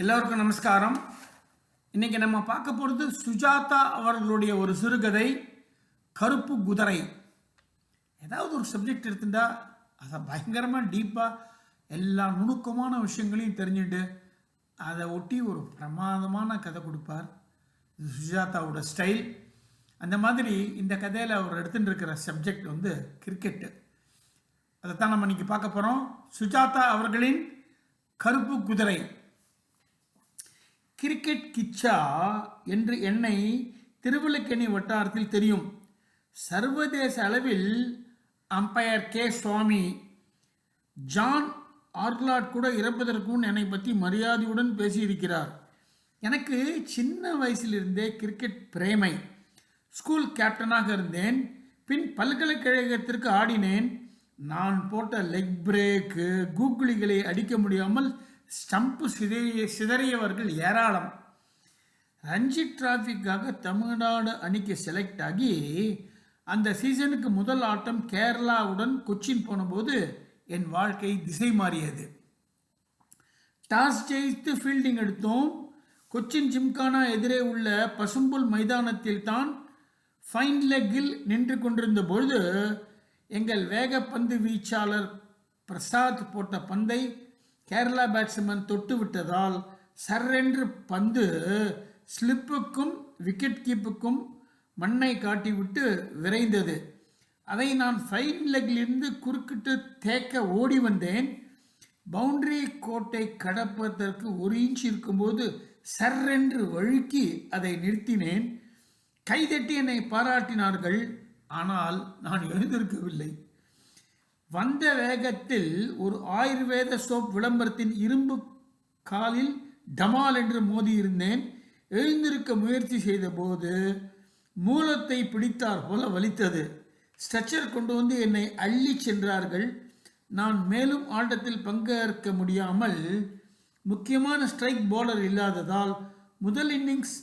எல்லோருக்கும் நமஸ்காரம். இன்றைக்கி நம்ம பார்க்க போகிறது சுஜாதா அவர்களுடைய ஒரு சிறுகதை கருப்பு குதிரை. ஏதாவது ஒரு சப்ஜெக்ட் எடுத்துட்டா அதை பயங்கரமாக டீப்பாக எல்லா நுணுக்கமான விஷயங்களையும் தெரிஞ்சுட்டு அதை ஒட்டி ஒரு பிரமாதமான கதை கொடுப்பார். இது சுஜாதாவோட ஸ்டைல் அந்த மாதிரி இந்த கதையில் அவர் எடுத்துகிட்டு இருக்கிற சப்ஜெக்ட் வந்து கிரிக்கெட்டு அதைத்தான் நம்ம இன்னைக்கு பார்க்க போகிறோம் சுஜாதா அவர்களின் கருப்பு குதிரை. கிரிக்கெட் கிச்சா என்று என்னை திருவிழுக்கணி வட்டாரத்தில் தெரியும். சர்வதேச அளவில் umpire K. Swamy John Arlott கூட இறப்பதற்கு முன் என்னை பற்றி மரியாதையுடன் பேசியிருக்கிறார். எனக்கு சின்ன வயசிலிருந்தே கிரிக்கெட் பிரேமை. ஸ்கூல் கேப்டனாக இருந்தேன் பின் பல்கலைக்கழகத்திற்கு ஆடினேன். நான் போட்ட லெக் பிரேக்கு கூகுளிகளை அடிக்க முடியாமல் ஸ்டம்ப் சிதறிய சிதறியவர்கள் ஏராளம். ரஞ்சி டிராஃபிக்காக தமிழ்நாடு அணிக்கு செலக்ட் ஆகி அந்த சீசனுக்கு முதல் ஆட்டம் கேரளாவுடன் கொச்சின் போனபோது என் வாழ்க்கை திசை மாறியது. டாஸ் ஜெயித்து ஃபீல்டிங் எடுத்தோம். கொச்சின் ஜிம்கானா எதிரே உள்ள பசும்புல் மைதானத்தில் தான் ஃபைன் லெக்கில் நின்று கொண்டிருந்த பொழுது எங்கள் வேகப்பந்து வீச்சாளர் பிரசாத் போட்ட பந்தை கேரளா பேட்ஸ்மேன் தொட்டு விட்டதால் சர்ரென்று பந்து ஸ்லிப்புக்கும் விக்கெட் கீப்புக்கும் மண்ணை காட்டிவிட்டு விரைந்தது. அதை நான் ஃபைன் லெக்கிலிருந்து குறுக்கிட்டு தேக்க ஓடி வந்தேன். பவுண்டரி கோட்டை கடப்பதற்கு ஒரு இன்ச் இருக்கும்போது சர்ரென்று வழுக்கி அதை நிறுத்தினேன். கைதட்டி என்னை பாராட்டினார்கள். ஆனால் நான் எழுந்திருக்கவில்லை. வந்த வேகத்தில் ஒரு ஆயுர்வேத சோப் விளம்பரத்தின் இரும்பு காலில் டமால் என்று மோதியிருந்தேன். எழுந்திருக்க முயற்சி செய்தபோது மூலத்தை பிடித்தார் போல வலித்தது. ஸ்ட்ரெச்சர் கொண்டு வந்து என்னை அள்ளி சென்றார்கள். நான் மேலும் ஆட்டத்தில் பங்கேற்க முடியாமல் முக்கியமான ஸ்ட்ரைக் பவுலர் இல்லாததால் முதல் இன்னிங்ஸ்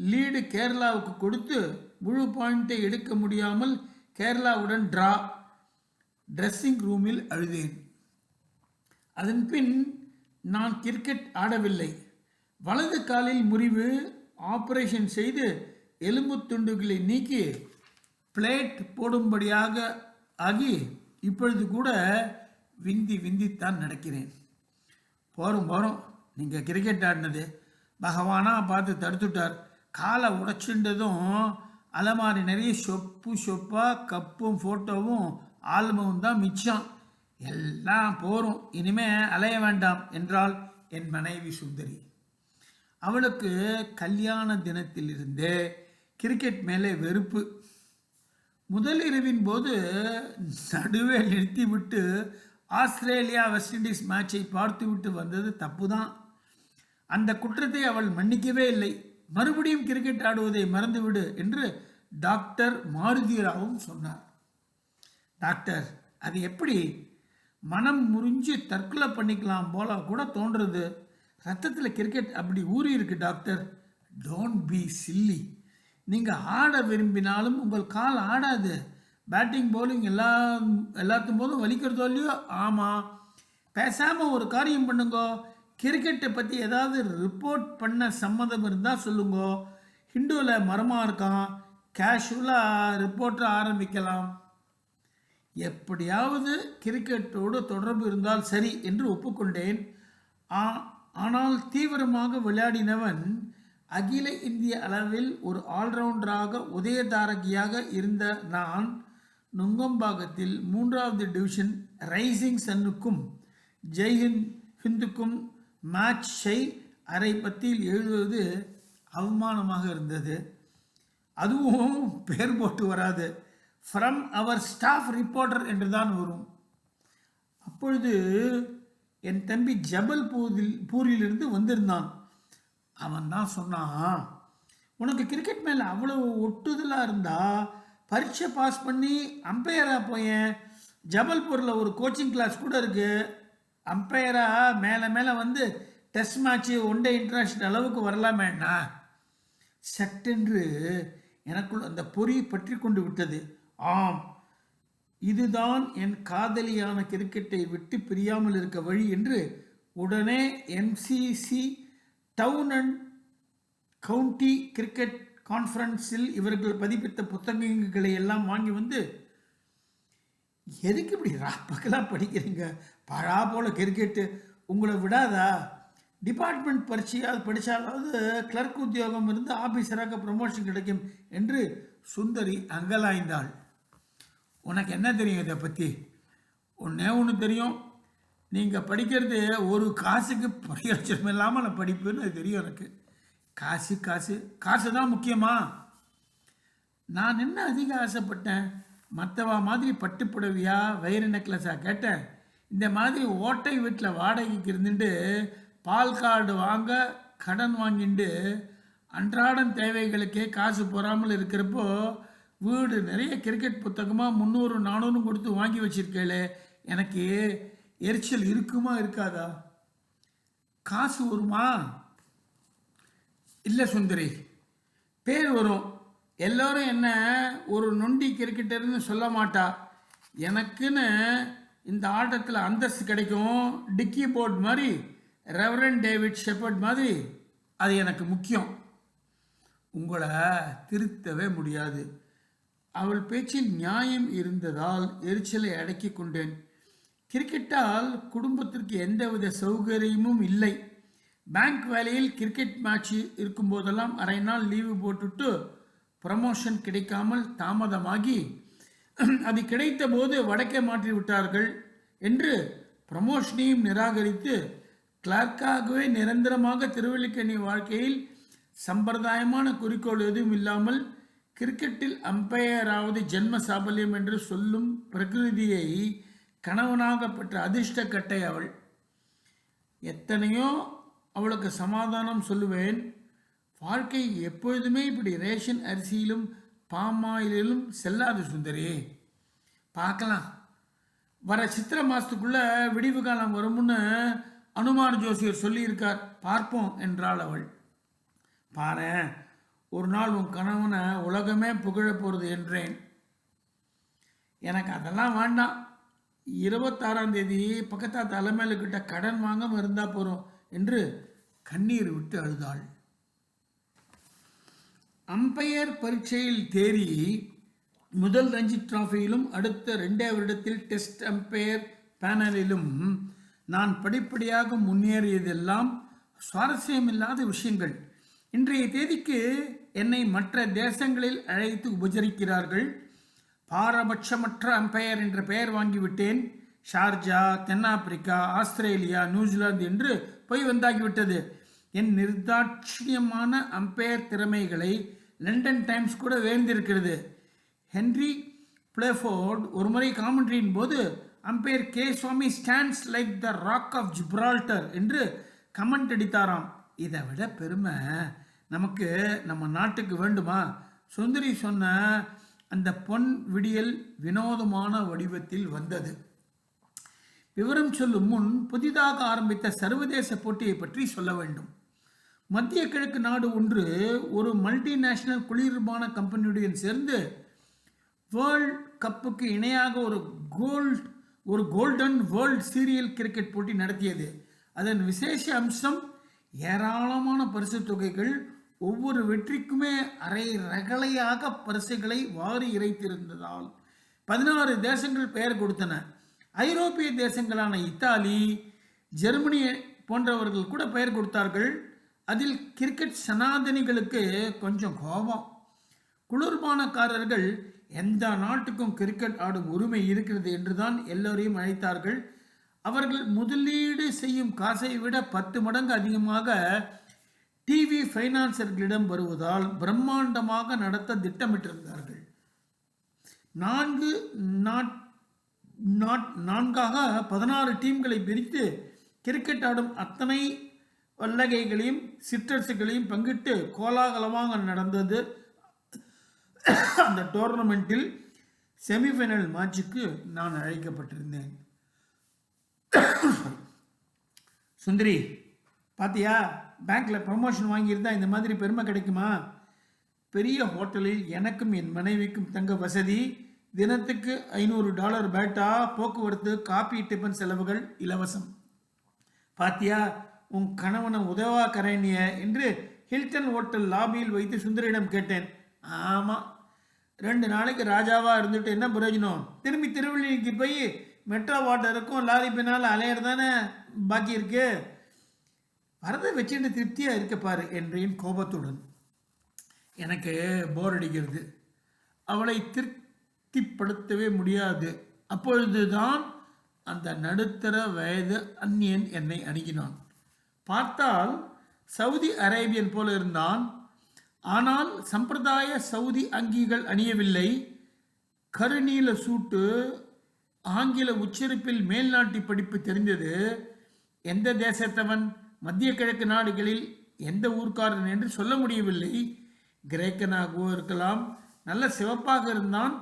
லீடு கேரளாவுக்கு கொடுத்து முழு பாயிண்டை எடுக்க முடியாமல் கேரளாவுடன் டிரா ட்ரெஸ்ஸிங் ரூமில் அழுதேன். அதன்பின் நான் கிரிக்கெட் ஆடவில்லை. வலது காலில் முறிவு ஆபரேஷன் செய்து எலும்பு துண்டுகளை நீக்கி பிளேட் போடும்படியாக ஆகி இப்பொழுது கூட விந்தி விந்தித்தான் நடக்கிறேன். போகிறோம் போகிறோம் நீங்கள் கிரிக்கெட் ஆடினது. பகவானாக பார்த்து தடுத்துட்டார். காலை உடைச்சுண்டதும் அலமாரி நிறைய சொப்பு சொப்பாக கப்பும் ஃபோட்டோவும் ஆல்பமும் தான் மிச்சம். எல்லாம் போரும் இனிமே அலைய வேண்டாம் என்றாள் என் மனைவி சுந்தரி. அவளுக்கு கல்யாண தினத்திலிருந்தே கிரிக்கெட் மேலே வெறுப்பு. முதல் இரவின் போது நடுவே நிறுத்திவிட்டு ஆஸ்திரேலியா வெஸ்ட் இண்டீஸ் மேட்சை பார்த்துவிட்டு வந்தது தப்பு தான் அந்த குற்றத்தை அவள் மன்னிக்கவே இல்லை. மறுபடியும் கிரிக்கெட் ஆடுவதை மறந்துவிடு என்று டாக்டர் மாருதிராவும் சொன்னார். டாக்டர் அது எப்படி? மனம் முறிஞ்சு தற்கொலை பண்ணிக்கலாம் போல கூட தோன்றுறது. ரத்தத்தில் கிரிக்கெட் அப்படி ஊறி இருக்கு டாக்டர். டோன்ட் பி சில்லி நீங்கள் ஆட விரும்பினாலும் உங்கள் கால் ஆடாது. பேட்டிங் பவுலிங் எல்லா எல்லாத்தும் போதும் வலிக்கிறதோ இல்லையோ? ஆமாம் பேசாமல் ஒரு காரியம் பண்ணுங்கோ. கிரிக்கெட்டை பற்றி ஏதாவது ரிப்போர்ட் பண்ண சம்மதம் இருந்தால் சொல்லுங்கோ. ஹிண்டுவில் மரமாக இருக்கான். கேஷுவலாக ரிப்போர்ட்டை ஆரம்பிக்கலாம். எப்படியாவது கிரிக்கெட்டோடு தொடர்பு இருந்தால் சரி என்று ஒப்புக்கொண்டேன். ஆ- ஆனால் தீவிரமாக விளையாடினவன் அகில இந்திய அளவில் ஒரு ஆல்ரவுண்டராக உதயதாரகியாக இருந்த நான் நுங்கம்பாக்கத்தில் மூன்றாவது டிவிஷன் ரைசிங் சன்னுக்கும் ஜெய்ஹிந்த் ஹிந்துக்கும் மேட்சை அரை பத்தியில் எழுதுவது அவமானமாக இருந்தது. அதுவும் பேர் போட்டு வராது. ஃப்ரம் அவர் ஸ்டாஃப் ரிப்போர்ட்டர் என்று தான் வரும். அப்பொழுது என் தம்பி ஜபல்பூரில் பூரிலிருந்து வந்திருந்தான். அவன் தான் சொன்னான் உனக்கு கிரிக்கெட் மேலே அவ்வளோ ஒட்டுதலாக இருந்தால் பரீட்சை பாஸ் பண்ணி அம்பையராக போயேன். ஜபல்பூரில் ஒரு கோச்சிங் கிளாஸ் கூட இருக்குது அம்பையராக மேலே மேலே வந்து test match one day international அளவுக்கு வரலாமேண்ணா சட்டென்று எனக்குள் அந்த பொறி பற்றி கொண்டு விட்டது. ஆம். இதுதான் என் காதலியான கிரிக்கெட்டை விட்டு பிரியாமல் இருக்க வழி என்று உடனே MCC town and county cricket கான்ஃபரன்ஸில் இவர்கள் பதிப்பித்த புத்தகங்களை எல்லாம் வாங்கி வந்து எதுக்கு இப்படி ராப்பகலாக படிக்கிறீங்க? பழா போல கிரிக்கெட்டு. உங்களை விடாதா? டிபார்ட்மெண்ட் பரீட்சையாவது படித்தாலாவது கிளர்க் உத்தியோகம் இருந்து ஆஃபீஸராக ப்ரமோஷன் கிடைக்கும் என்று சுந்தரி அங்கலாய்ந்தாள். உனக்கு என்ன தெரியும் இதை பற்றி ஒன்றே ஒன்று தெரியும். நீங்கள் படிக்கிறது ஒரு காசுக்கு பிரயோஜனம் இல்லாமல் நான் படிப்புன்னு அது தெரியும் எனக்கு. காசு காசு. காசு தான் முக்கியமா. நான் என்ன அதிக ஆசைப்பட்டேன்? மற்றவா மாதிரி பட்டு புடவையா வயிறு நெக்லஸா கேட்டேன். இந்த மாதிரி ஓட்டை வீட்டில் வாடகைக்கு இருந்துட்டு பால் கார்டு வாங்க கடன் வாங்கிட்டு அன்றாடம் தேவைகளுக்கே காசு போகாமல் இருக்கிறப்போ வீடு நிறைய கிரிக்கெட் புத்தகமாக முந்நூறு நானூறு கொடுத்து வாங்கி வச்சிருக்கேளே. எனக்கு எரிச்சல் இருக்குமா இருக்காதா? காசு வருமா? இல்லை சுந்தரி பேர் வரும். எல்லோரும் என்ன ஒரு நொண்டி கிரிக்கெட்டர்னு சொல்ல மாட்டா. எனக்குன்னு இந்த ஆட்டத்தில் அந்தஸ்து கிடைக்கும். டிக்கி போர்ட் மாதிரி ரெவரன் டேவிட் ஷெப்பர்ட் மாதிரி அது எனக்கு முக்கியம். உங்களை திருத்தவே முடியாது. அவள் பேச்சில் நியாயம் இருந்ததால் எரிச்சலை அடக்கிக் கொண்டேன். கிரிக்கெட்டால் குடும்பத்திற்கு எந்தவித சௌகரியமும் இல்லை. பேங்க் வேலையில் கிரிக்கெட் மேட்ச் இருக்கும்போதெல்லாம் அரை நாள் லீவு போட்டுட்டு ப்ரமோஷன் கிடைக்காமல் தாமதமாகி அது கிடைத்த போது வடக்கே மாற்றி விட்டார்கள் என்று ப்ரமோஷனையும் நிராகரித்து கிளார்க்காகவே நிரந்தரமாக திருவள்ளிக்கணி வாழ்க்கையில் சம்பிரதாயமான குறிக்கோள் எதுவும் இல்லாமல் கிரிக்கெட்டில் அம்பையராவது ஜென்ம சாபல்யம் என்று சொல்லும் பிரகிருதியை கணவனாக பெற்ற அதிர்ஷ்ட கட்டை அவள். எத்தனையோ அவளுக்கு சமாதானம் சொல்லுவேன். வாழ்க்கை எப்பொழுதுமே இப்படி ரேஷன் அரிசியிலும் பாமாயிலும் செல்லாது சுந்தரி. பார்க்கலாம். வர சித்திரை மாதத்துக்குள்ள விடிவு காலம் வரும்னு அனுமான் ஜோசியர் சொல்லியிருக்கார். பார்ப்போம் என்றாள் அவள். பாரேன். ஒரு நாள் உன் கணவனை உலகமே புகழ போகிறது என்றேன். எனக்கு அதெல்லாம் வேண்டாம். இருபத்தாறாம் தேதி பக்கத்தா தலைமையில்கிட்ட கடன் வாங்காமல் இருந்தால் போகிறோம் என்று கண்ணீர் விட்டு அழுதாள். அம்பையர் பரீட்சையில் தேறி முதல் ரஞ்சி டிராஃபியிலும் அடுத்த ரெண்டே வருடத்தில் டெஸ்ட் அம்பையர் பேனலிலும் நான் படிப்படியாக முன்னேறியதெல்லாம் சுவாரஸ்யமில்லாத விஷயங்கள். இன்றைய தேதிக்கு என்னை மற்ற தேசங்களில் அழைத்து உபசரிக்கிறார்கள் பாரபட்சமற்ற அம்பையர் என்ற பெயர் வாங்கிவிட்டேன். ஷார்ஜா தென்னாப்பிரிக்கா ஆஸ்திரேலியா நியூசிலாந்து என்று போய் வந்தாகிவிட்டது. என் நிர்தாட்சியமான அம்பையர் திறமைகளை லண்டன் டைம்ஸ் கூட வேந்திருக்கிறது ஹென்ரி பிளேஃபோர்ட் ஒருமுறை காமெண்ட்ரியின் போது umpire K Swamy stands like the rock of Gibraltar என்று கமெண்ட் அடித்தாராம். இதை விட பெருமை நமக்கு நம்ம நாட்டுக்கு வேண்டுமா? சுந்தரி சொன்ன அந்த பொன் விடியல் வினோதமான வடிவத்தில் வந்தது. விவரம் சொல்லும் முன் புதிதாக ஆரம்பித்த சர்வதேச போட்டியை பற்றி சொல்ல வேண்டும். மத்திய கிழக்கு நாடு ஒன்று ஒரு மல்டிநேஷனல் குளிர்பான கம்பெனியுடன் சேர்ந்து வேர்ல்ட் கப்புக்கு இணையாக ஒரு கோல்ட் ஒரு கோல்டன் வேர்ல்ட் சீரியல் கிரிக்கெட் போட்டி நடத்தியது. அதன் விசேஷ அம்சம் ஏராளமான பரிசு தொகைகள் ஒவ்வொரு வெற்றிக்குமே அரை ரகலையாக பரிசுகளை வாரி இறைத்திருந்ததால் பதினாறு தேசங்கள் பெயர் கொடுத்தன. ஐரோப்பிய தேசங்களான இத்தாலி ஜெர்மனி போன்றவர்கள் கூட பெயர் கொடுத்தார்கள். அதில் கிரிக்கெட் சனாதனிகளுக்கு கொஞ்சம் கோபம். குளிர்பானக்காரர்கள் எந்த நாட்டுக்கும் கிரிக்கெட் ஆடும் உரிமை இருக்கிறது என்றுதான் எல்லோரையும் அழைத்தார்கள். அவர்கள் முதலீடு செய்யும் காசை விட பத்து மடங்கு அதிகமாக டிவி ஃபைனான்சர்களிடம் வருவதால் பிரம்மாண்டமாக நடத்த திட்டமிட்டிருந்தார்கள். நான்கு நாட் நாட் நான்காக பதினாறு டீம்களை பிரித்து கிரிக்கெட் ஆடும் அத்தனை வல்லகைகளையும் சிற்றரசுகளையும் பங்கிட்டு கோலாகலமாக நடந்தது. அந்த டோர்னமெண்ட்டில் செமிஃபைனல் மேட்சுக்கு நான் அழைக்கப்பட்டிருந்தேன். சுந்தரி பாத்தியா? பேங்க்ல ப்ரமோஷன் வாங்கியிருந்தா இந்த மாதிரி பெருமை கிடைக்குமா? பெரிய ஹோட்டலில் எனக்கும் என் மனைவிக்கும் தங்க வசதி. தினத்துக்கு ஐநூறு டாலர் பேட்டா போக்குவரத்து காப்பி டிஃபன் செலவுகள் இலவசம். பாத்தியா உன் கணவனை உதவா கரணிய என்று ஹில்டன் ஹோட்டல் லாபியில் வைத்து சுந்தரியிடம் கேட்டேன். ஆமாம் ரெண்டு நாளைக்கு ராஜாவாக இருந்துட்டு என்ன பிரயோஜனம்? திரும்பி திருவள்ளிக்கு போய் மெட்ரோ வாட்டருக்கும் லாரி பின்னால் அலையிறது தானே பாக்கி இருக்கு? வரதை வச்சுட்டு திருப்தியாக இருக்க பாரு என்றேன் கோபத்துடன். எனக்கு போர் அடிக்கிறது. அவளை திருப்திப்படுத்தவே முடியாது. அப்பொழுதுதான் அந்த நடுத்தர வயது அந்நியன் என்னை அணுகினான். பார்த்தால் சவுதி அரேபியன் போல இருந்தான். ஆனால் சம்பிரதாய சவுதி அங்கிகள் அணியவில்லை. கருநீல சூட்டு ஆங்கில உச்சரிப்பில் மேல்நாட்டு படிப்பு தெரிந்தது. எந்த தேசத்தவன்? மத்திய கிழக்கு நாடுகளில் எந்த ஊர்க்காரன் என்று சொல்ல முடியவில்லை. கிரேக்கனாகவோ இருக்கலாம். நல்ல சிவப்பாக இருந்தான்.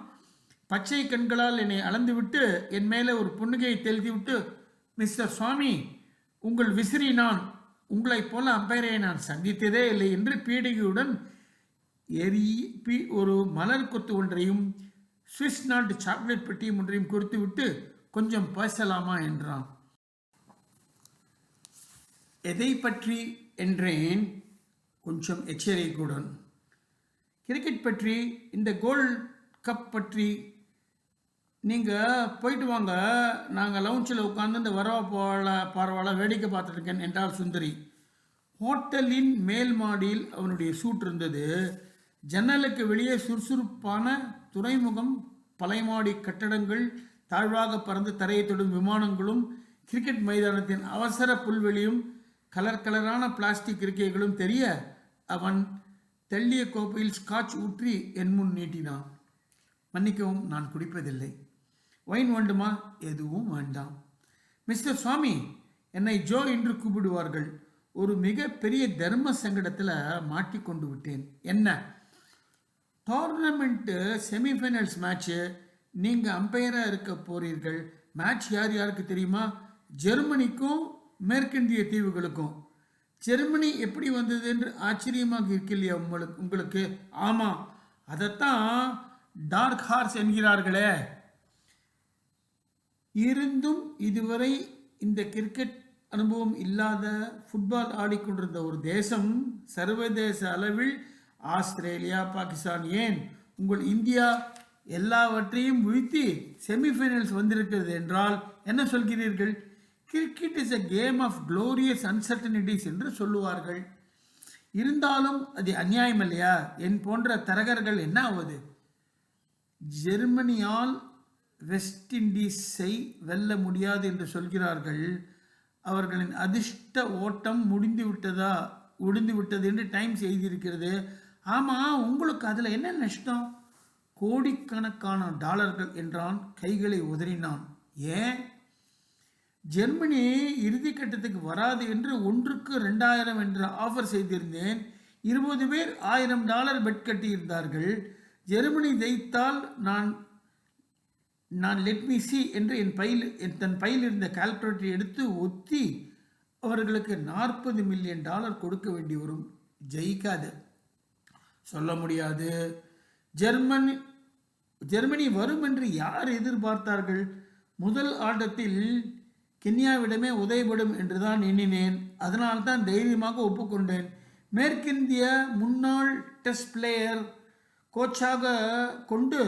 பச்சை கண்களால் என்னை அளந்துவிட்டு என் மேலே ஒரு புன்னகையை தெளித்துவிட்டு மிஸ்டர் சுவாமி உங்கள் விசிறி நான் உங்களைப் போல அம்பையரை நான் சந்தித்ததே இல்லை என்று பீடிகையுடன் எரி பி ஒரு மலர் கொத்து ஒன்றையும் சுவிஸ் நாட்டு சாக்லேட் பெட்டியும் ஒன்றையும் கொடுத்துவிட்டு கொஞ்சம் பேசலாமா என்றான். எதை பற்றி? என்றேன். கொஞ்சம் எச்சரிக்கையுடன் கிரிக்கெட் பற்றி இந்த கோல்ட் கப் பற்றி நீங்கள் போயிட்டு வாங்க. நாங்கள் லவுஞ்சில் உட்காந்து இந்த வரவா போல பரவாயில்ல வேடிக்கை பார்த்துருக்கேன் என்றார் சுந்தரி. ஹோட்டலின் மேல் மாடியில் அவனுடைய சூட் இருந்தது. ஜன்னலுக்கு வெளியே சுறுசுறுப்பான துறைமுகம் பலைமாடி கட்டடங்கள் தாழ்வாக பறந்து தரையை தொடும் விமானங்களும் கிரிக்கெட் மைதானத்தின் அவசர புல்வெளியும் கலர் கலரான பிளாஸ்டிக் இருக்கைகளும் தெரிய அவன் தெள்ளிய கோப்பையில் ஸ்காட்ச் ஊற்றி என் முன் நீட்டினான். மன்னிக்கவும் நான் குடிப்பதில்லை. ஒயின் வேண்டுமா? எதுவும் வேண்டாம். மிஸ்டர் சுவாமி என்னை ஜோ என்று கூப்பிடுவார்கள். ஒரு மிக பெரிய தர்ம சங்கடத்தில் மாட்டிக்கொண்டு விட்டேன். என்ன? டோர்னமெண்ட்டு செமிஃபைனல்ஸ் மேட்ச்சு நீங்கள் அம்பையராக இருக்க போகிறீர்கள் மேட்ச் யார் யாருக்கு தெரியுமா? ஜெர்மனிக்கும் மேற்கிந்திய தீவுகளுக்கும். ஜெர்மனி எப்படி வந்தது என்று ஆச்சரியமாக இருக்கு இல்லையா உங்களுக்கு உங்களுக்கு? ஆமாம் அதைத்தான் டார்க் ஹார்ஸ் என்கிறார்களே. இருந்தும் இதுவரை இந்த கிரிக்கெட் அனுபவம் இல்லாத ஃபுட்பால் ஆடிக்கொண்டிருந்த ஒரு தேசம் சர்வதேச அளவில் ஆஸ்திரேலியா பாகிஸ்தான் ஏன் உங்கள் இந்தியா எல்லாவற்றையும் வீழ்த்தி செமிஃபைனல்ஸ் வந்திருக்கிறது என்றால் என்ன சொல்கிறீர்கள்? Cricket is a game of glorious uncertainties என்று சொல்லுவார்கள். இருந்தாலும் அது அநியாயம் இல்லையா? என் போன்ற தரகர்கள் என்ன ஆவது? ஜெர்மனியால் வெஸ்ட் இண்டீஸை வெல்ல முடியாது என்று சொல்கிறார்கள். அவர்களின் அதிர்ஷ்ட ஓட்டம் முடிந்து விட்டதா முடிந்து விட்டது என்று டைம்ஸ் எழுதியிருக்கிறது. ஆமாம் உங்களுக்கு அதில் என்ன நஷ்டம்? கோடிக்கணக்கான டாலர்கள் என்றான் கைகளை உதறினான். ஏன்? ஜெர்மனி இறுதி கட்டத்துக்கு வராது என்று ஒன்றுக்கு ரெண்டாயிரம் என்ற ஆஃபர் செய்திருந்தேன். இருபது பேர் ஆயிரம் டாலர் பெட் கட்டியிருந்தார்கள். ஜெர்மனி ஜெயித்தால் நான் நான் லெட் மீ சி என்று என் பையில் என் தன் பையில் இருந்த கால்குலேட்டரை எடுத்து ஒத்தி அவர்களுக்கு நாற்பது மில்லியன் டாலர் கொடுக்க வேண்டி வரும். ஜெயிக்காது. சொல்ல முடியாது. ஜெர்மன் ஜெர்மனி வரும் என்று யார் எதிர்பார்த்தார்கள்? முதல் ஆட்டத்தில் கென்யாவிடமே உதயப்படும் என்று தான் எண்ணினேன். அதனால் தான் தைரியமாக ஒப்புக்கொண்டேன். மேற்கிந்திய முன்னாள் டெஸ்ட் பிளேயர் கோச்சாக கொண்டு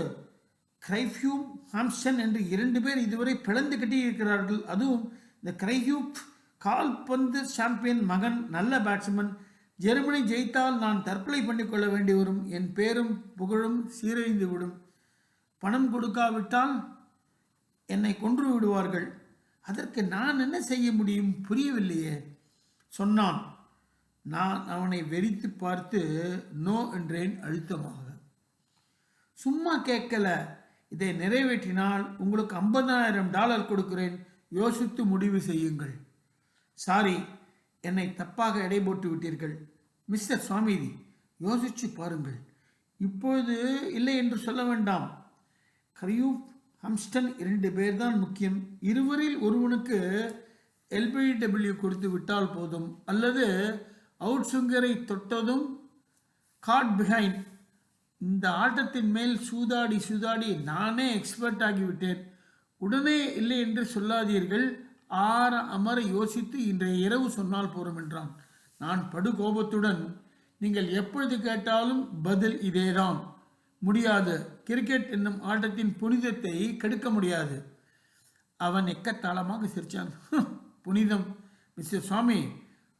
கிரைஃப்யூம் ஹாம்சன் என்று இரண்டு பேர் இதுவரை பிளந்து கட்டியிருக்கிறார்கள். அதுவும் இந்த கிரைஹியூப் கால்பந்து சாம்பியன் மகன் நல்ல பேட்ஸ்மேன் ஜெர்மனி ஜெயித்தால் நான் தற்கொலை பண்ணிக்கொள்ள வேண்டி வரும். என் பேரும் புகழும் சீரழிந்து விடும். பணம் கொடுக்காவிட்டால் என்னை கொன்று விடுவார்கள். அதற்கு நான் என்ன செய்ய முடியும்? புரியவில்லையே. சொன்னான். நான் அவனை வெறித்து பார்த்து நோ என்றேன் அழுத்தமாக. சும்மா கேட்கல. இதை நிறைவேற்றினால் உங்களுக்கு ஐம்பதாயிரம் டாலர் கொடுக்கிறேன். யோசித்து முடிவு செய்யுங்கள். சாரி என்னை தப்பாக எடை போட்டு விட்டீர்கள். மிஸ்டர் சுவாமிதி யோசிச்சு பாருங்கள். இப்பொழுது இல்லை என்று சொல்ல வேண்டாம். கரியூப் ஹம்ஸ்டன் இரண்டு பேர்தான் முக்கியம். இருவரில் ஒருவனுக்கு எல்பிடபிள்யூ கொடுத்து விட்டால் போதும். அல்லது அவுட் சுங்கரை தொட்டதும் காட் பிஹைண்ட். இந்த ஆட்டத்தின் மேல் சூதாடி சூதாடி நானே எக்ஸ்பர்ட் ஆகிவிட்டேன். உடனே இல்லை என்று சொல்லாதீர்கள். ஆற அமர யோசித்து இன்றைய இரவு சொன்னால் போரும் என்றான் நான் படுகோபத்துடன் நீங்கள் எப்பொழுது கேட்டாலும் பதில் இதேதான். முடியாது. கிரிக்கெட் என்னும் ஆட்டத்தின் புனிதத்தை கெடுக்க முடியாது. அவன் எக்கத்தாளமாக சிரிச்சான். புனிதம். மிஸ்டர் சுவாமி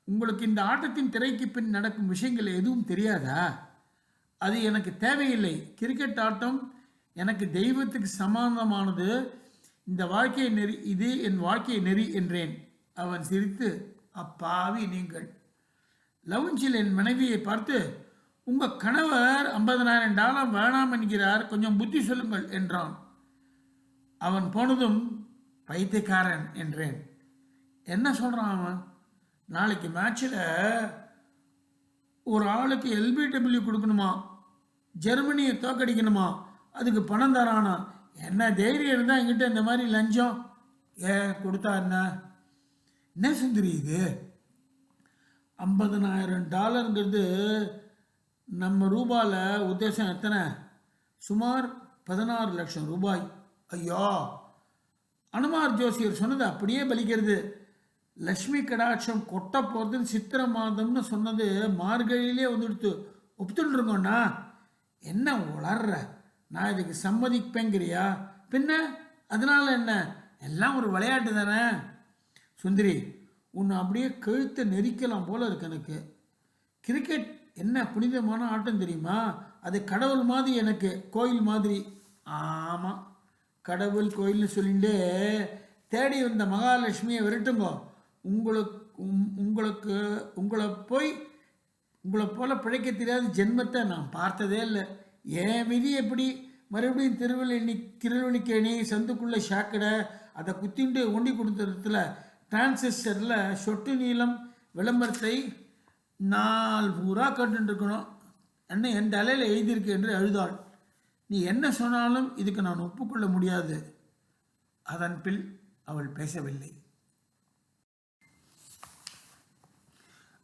உங்களுக்கு இந்த ஆட்டத்தின் திரைக்கு பின் நடக்கும் விஷயங்கள் எதுவும் தெரியாதா? அது எனக்கு தேவையில்லை. கிரிக்கெட் ஆட்டம் எனக்கு தெய்வத்துக்கு சமானமானது இந்த வாழ்க்கையை நெறி இது என் வாழ்க்கையை நெறி என்றேன். அவன் சிரித்து அப்பாவி நீங்கள். லவுஞ்சில் என் மனைவியை பார்த்து உங்கள் கணவர் ஐம்பதனாயிரம் டாலர் வேணாம் என்கிறார். கொஞ்சம் புத்தி சொல்லுங்கள் என்றான். அவன் போனதும் பைத்தியக்காரன் என்றேன். என்ன சொல்கிறான் அவன்? நாளைக்கு மேட்ச்சில் ஒரு ஆளுக்கு எல்பிடபிள்யூ கொடுக்கணுமா? ஜெர்மனியை தோக்கடிக்கணுமா அதுக்கு பணம் தரானா? என்ன தைரியம் இருந்தால் என்கிட்ட இந்த மாதிரி லஞ்சம் ஏன் கொடுத்தா என்ன என்ன சுந்தரி இது? ஐம்பதனாயிரம் டாலருங்கிறது நம்ம ரூபாயில் உத்தேசம் எத்தனை? சுமார் பதினாறு லட்சம் ரூபாய். ஐயோ! அனுமார் ஜோசியர் சொன்னது அப்படியே பலிக்கிறது. லக்ஷ்மி கடாட்சம் கொட்ட போகிறதுன்னு சித்திரை மாதம்னு சொன்னது மார்கழியிலே வந்துடுத்து. ஒப்புத்துட்டுருங்கண்ணா என்ன உளர்ற? நான் இதுக்கு சம்மதிப்பேங்கிறியா? பின்ன? அதனால என்ன? எல்லாம் ஒரு விளையாட்டு தானே? சுந்தரி உன்னை அப்படியே கழுத்தை நெரிக்கலாம் போல இருக்கு எனக்கு. கிரிக்கெட் என்ன புனிதமான ஆட்டம் தெரியுமா? அது கடவுள் மாதிரி எனக்கு கோயில் மாதிரி. ஆமாம் கடவுள் கோயில்னு சொல்லிட்டு தேடி வந்த மகாலட்சுமியை விரட்டுங்கோ. உங்களுக்கு உம்- உங்களுக்கு உங்களை போய் உங்களை போல பிழைக்க தெரியாத ஜென்மத்தை நான் பார்த்ததே இல்லை. என் விதி எப்படி? மறுபடியும் திருவள்ளி திருவள்ளிக்கேணி சந்துக்குள்ளே ஷாக்கடை அதை குத்திண்டு ஒண்டி கொடுத்ததுல டிரான்சிஸ்டரில் சொட்டு நீளம் விளம்பரத்தை நாள் பூரா கேட்டுட்டு இருக்கணும். என்ன என் தலையில் எழுதியிருக்கு என்று எழுதாள் நீ என்ன சொன்னாலும் இதுக்கு நான் ஒப்புக்கொள்ள முடியாது. அதன் பின் அவள் பேசவில்லை.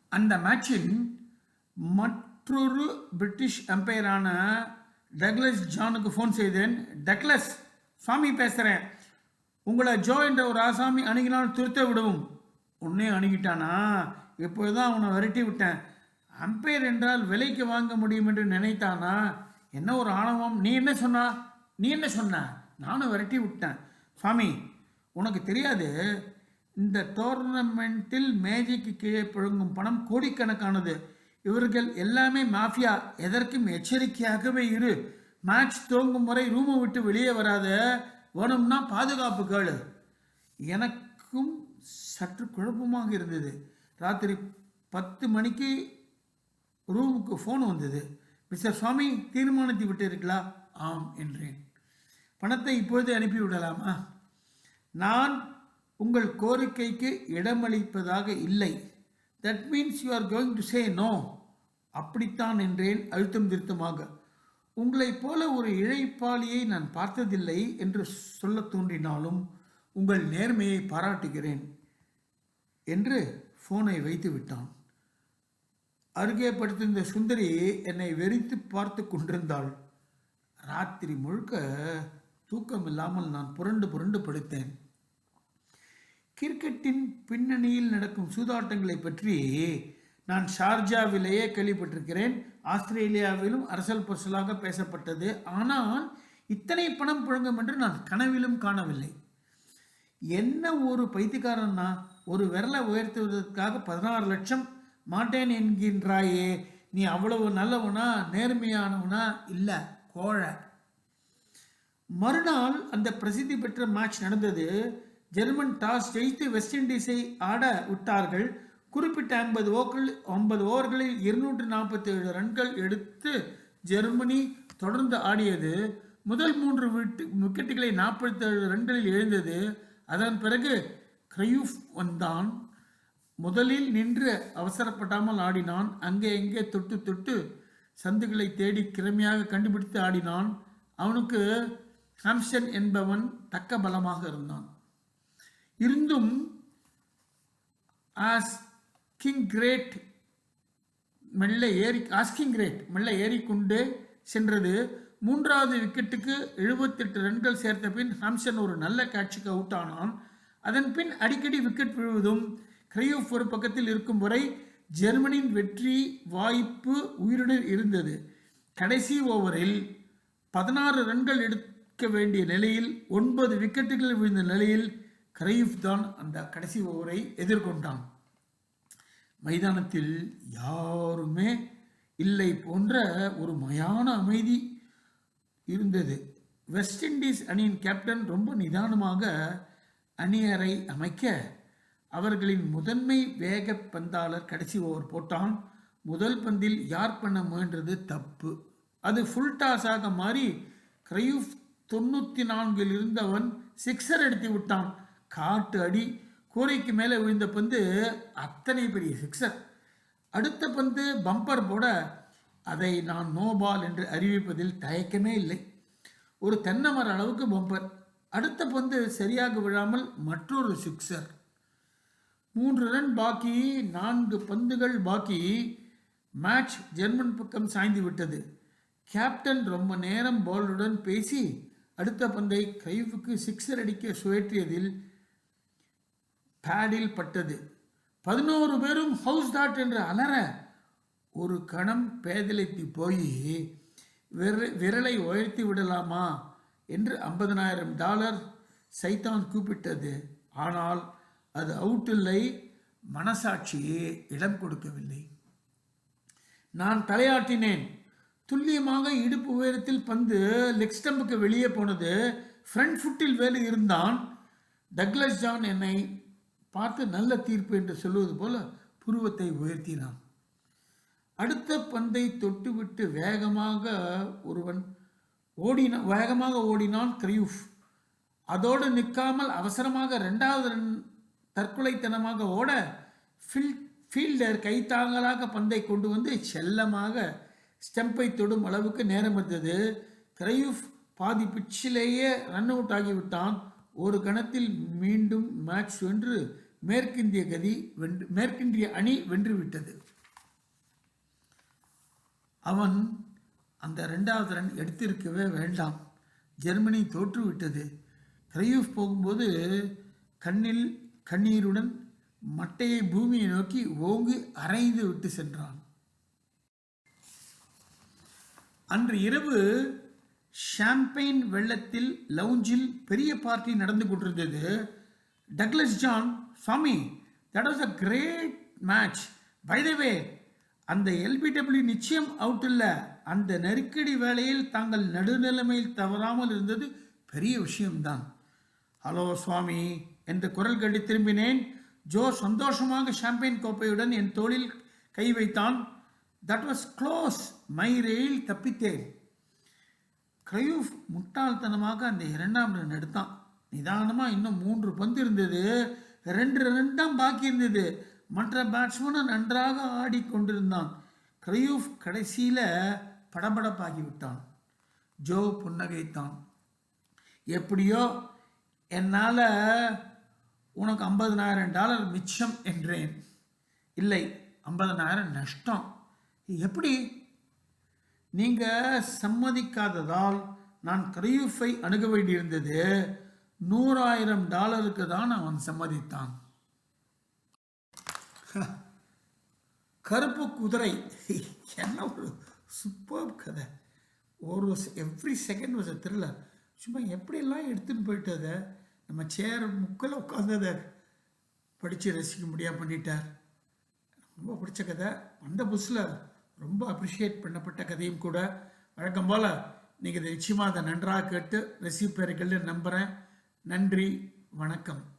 அந்த மேட்சின் மற்றொரு பிரிட்டிஷ் எம்பையரான டக்லஸ் ஜானுக்கு ஃபோன் செய்தேன். டக்லஸ் சுவாமி பேசுகிறேன் உங்களை ஜோ என்ற ஒரு ஆசாமி அணுகினால் துரத்த விடவும். உன்னே அணுகிட்டானா? இப்பொழுதுதான் அவனை விரட்டி விட்டேன். அம்பையர் என்றால் விலைக்கு வாங்க முடியும் என்று நினைத்தானா? என்ன ஒரு ஆணவம். நீ என்ன சொன்னா? நீ என்ன சொன்ன? நானும் விரட்டி விட்டேன். சுவாமி உனக்கு தெரியாது. இந்த டோர்னமெண்ட்டில் மேஜைக்கு கீழே புழங்கும் பணம் கோடிக்கணக்கானது. இவர்கள் எல்லாமே மாஃபியா. எதற்கும் எச்சரிக்கையாகவே இரு. மேட்ச் துவங்கும் முறை ரூமை விட்டு வெளியே வராத வேணும்னா பாதுகாப்பு கேளு. எனக்கும் சற்று குழப்பமாக இருந்தது. ராத்திரி பத்து மணிக்கு ரூமுக்கு ஃபோன் வந்தது. மிஸ்டர் சுவாமி தீர்மானித்து விட்டீர்களா ஆம் என்றேன். பணத்தை இப்பொழுது அனுப்பிவிடலாமா நான் உங்கள் கோரிக்கைக்கு இடமளிப்பதாக இல்லை. That means you are going to say no அப்படித்தான் என்றேன் அழுத்தம் திருத்தமாக. உங்களைப் போல ஒரு இழைப்பாளியை நான் பார்த்ததில்லை என்று சொல்ல தோன்றினாலும் உங்கள் நேர்மையை பாராட்டுகிறேன் என்று ஃபோனை வைத்து விட்டான். அருகே படுத்திருந்த சுந்தரி என்னை வெறித்து பார்த்து கொண்டிருந்தாள். ராத்திரி முழுக்க தூக்கம் இல்லாமல் நான் புரண்டு புரண்டு படுத்தேன். கிரிக்கெட்டின் பின்னணியில் நடக்கும் சூதாட்டங்களை பற்றி நான் ஷார்ஜாவிலேயே கேள்விப்பட்டிருக்கிறேன். ஆஸ்திரேலியாவிலும் அரசல் பரசலாக பேசப்பட்டது. ஆனால் இத்தனை பணம் புழங்கும் என்று நான் கனவிலும் காணவில்லை. என்ன ஒரு பைத்தியக்காரன்னா ஒரு விரலை உயர்த்துவதற்காக பதினாறு லட்சம் மாட்டேன் என்கின்றாயே. நீ அவ்வளவு நல்லவனா நேர்மையானவனா? இல்லை கோழ. மறுநாள் அந்த பிரசித்தி பெற்ற மேட்ச் நடந்தது. ஜெர்மன் டாஸ் ஜெயித்து வெஸ்ட் இண்டீஸை ஆட விட்டார்கள். குறிப்பிட்ட ஐம்பது ஓக்கள் ஐம்பது ஓவர்களில் இருநூற்று நாற்பத்தி ஏழு ரன்கள் எடுத்து ஜெர்மனி தொடர்ந்து ஆடியது. முதல் மூன்று விட்டு விக்கெட்டுகளை நாற்பத்தேழு ரன்களில் எழுந்தது. அதன் பிறகு கிரையூஃப் வந்தான். முதலில் நின்று அவசரப்படாமல் ஆடினான். அங்கே எங்கே தொட்டு தொட்டு சந்துகளை தேடி திறமையாக கண்டுபிடித்து ஆடினான். அவனுக்கு ஹாம்சன் என்பவன் தக்க பலமாக இருந்தான். இருந்தும் ஆஸ் கிங் கிரேட் மெல்ல ஏறி ஆஸ்கிங் கிரேட் மெல்ல ஏறிக்கொண்டு சென்றது. மூன்றாவது விக்கெட்டுக்கு எழுபத்தெட்டு ரன்கள் சேர்த்த பின் ஹாம்சன் ஒரு நல்ல கேட்சுக்கு அவுட் ஆனான். அதன் பின் அடிக்கடி விக்கெட் விழுவதும் கிரையோஃப் ஒரு பக்கத்தில் இருக்கும் வரை ஜெர்மனியின் வெற்றி வாய்ப்பு உயிருடன் இருந்தது. கடைசி ஓவரில் பதினாறு ரன்கள் எடுக்க வேண்டிய நிலையில் ஒன்பது விக்கெட்டுகள் விழுந்த நிலையில் கிரையூஃப் தான் அந்த கடைசி ஓவரை எதிர்கொண்டான். மைதானத்தில் யாருமே இல்லை போன்ற ஒரு மயான அமைதி இருந்தது. வெஸ்ட் இண்டீஸ் அணியின் கேப்டன் ரொம்ப நிதானமாக அணியரை அமைக்க அவர்களின் முதன்மை வேக பந்தாளர் கடைசி ஓவர் போட்டான். முதல் பந்தில் யார் பண்ண முயன்றது தப்பு. அது ஃபுல் டாஸாக மாறி கிரையூஃப் தொண்ணூற்றி நான்கில் இருந்தவன் சிக்ஸர் எடுத்து விட்டான். காட்டு அடி கூரைக்கு மேலே விழுந்த பந்து அத்தனை பெரிய சிக்ஸர் அடுத்த பந்து பம்பர் போட அதை நான் நோ பால் என்று அறிவிப்பதில் தயக்கமே இல்லை. ஒரு தென்னை மர அளவுக்கு பம்பர் அடுத்த பந்து சரியாக விழாமல் மற்றொரு சிக்ஸர் மூன்று ரன் பாக்கி நான்கு பந்துகள் பாக்கி மேட்ச் ஜெர்மன் பக்கம் சாய்ந்து விட்டது. கேப்டன் ரொம்ப நேரம் பாலுடன் பேசி அடுத்த பந்தை கைவுக்கு சிக்ஸர் அடிக்க சுழற்றியதில் பேடில் பட்டது. பதினோரு பேரும் ஹவுஸ் டாட் என்று அலற ஒரு கணம் பேதலித்து போய் விர விரலை உயர்த்தி விடலாமா என்று ஐம்பதனாயிரம் டாலர் சைத்தான் கூப்பிட்டது. ஆனால் அது அவுட் இல்லை மனசாட்சியே இடம் கொடுக்கவில்லை. நான் தலையாட்டினேன். துல்லியமாக இடுப்பு உயரத்தில் பந்து லெக் ஸ்டம்புக்கு வெளியே போனது. ஃப்ரண்ட் ஃபுட்டில் வேலை இருந்தான். டக்ளஸ் ஜான் என்னை பார்த்து நல்ல தீர்ப்பு என்று சொல்வது போல புருவத்தை உயர்த்தினான். அடுத்த பந்தை தொட்டுவிட்டு வேகமாக ஒருவன் ஓடின வேகமாக ஓடினான் கிரியூஃப். அதோடு நிற்காமல் அவசரமாக ரெண்டாவது ரன் தற்கொலைத்தனமாக ஓட ஃபில் ஃபீல்டர் கைத்தாங்கலாக பந்தை கொண்டு வந்து செல்லமாக ஸ்டெம்பை தொடும் அளவுக்கு நேரம் இருந்தது கிரையூஃப் பாதி பிச்சிலேயே ரன் அவுட் ஆகிவிட்டான். ஒரு கணத்தில் மீண்டும் மேட்ச் வென்று மேற்கிந்திய கதி வென்று மேற்கிந்திய அணி வென்று விட்டது அவன் அந்த ரெண்டாவது ரன் எடுத்திருக்கவே வேண்டாம். ஜெர்மனி தோற்றுவிட்டது. கிரையூஃப் போகும்போது கண்ணில் கண்ணீருடன் மட்டையை பூமியை நோக்கி ஓங்கி அரைந்து விட்டு சென்றான். அன்று இரவு ஷாம்பெயின் வெள்ளத்தில் லவுஞ்சில் பெரிய பார்ட்டி நடந்து கொண்டிருந்தது. Douglas John Swamy that was a great match by the way அந்த எல்பிடபிள்யூ நிச்சயம் அவுட் இல்லை. அந்த நெருக்கடி வேளையில் தாங்கள் நடுநிலைமையில் தவறாமல் இருந்தது பெரிய விஷயம்தான். ஹலோ சுவாமி என்ற குரல் கட்டி திரும்பினேன். ஜோ சந்தோஷமாக ஷாம்பெயின் கோப்பையுடன் என் தோளில் கை வைத்தான். That was close my rail தப்பித்தேன். கிரையூஃப் முட்டாள்தனமாக அந்த இரண்டாம் ரன் எடுத்தான். நிதானமாக இன்னும் மூன்று பந்து இருந்தது. ரெண்டு ரன் தான் பாக்கி இருந்தது. மற்ற பேட்ஸ்மேனும் நன்றாக ஆடிக்கொண்டிருந்தான் கிரையூஃப் கடைசியில் படபடப்பாகி விட்டான். ஜோ புன்னகைத்தான். எப்படியோ என்னால் உனக்கு ஐம்பதனாயிரம் டாலர் மிச்சம் என்றேன். இல்லை ஐம்பதனாயிரம் நஷ்டம். எப்படி? நீங்கள் சம்மதிக்காததால் நான் கிரையூஃபை அணுக வேண்டியிருந்தது. நூறாயிரம் டாலருக்கு தான் அவன் சம்மதித்தான். கருப்பு குதிரை. என்ன ஒரு சூப்பர் கதை. ஒரு எவ்ரி செகண்ட் வாஸ் தெரியல த்ரில்லர் சும்மா எப்படியெல்லாம் எடுத்துன்னு போயிட்டு அதை நம்ம சேர் முக்கில் உட்காந்ததை படித்து ரசிக்க முடியாது பண்ணிட்டார். ரொம்ப பிடிச்ச கதை. அந்த புஸ்ஸில் ரொம்ப அப்ரிஷியேட் பண்ணப்பட்ட கதையும் கூட. வழக்கம் போல் நீங்கள் இதை நிச்சயமாக அதை நன்றாக கேட்டு ரசிப்பீர்கள்னு நம்புகிறேன் நன்றி வணக்கம்.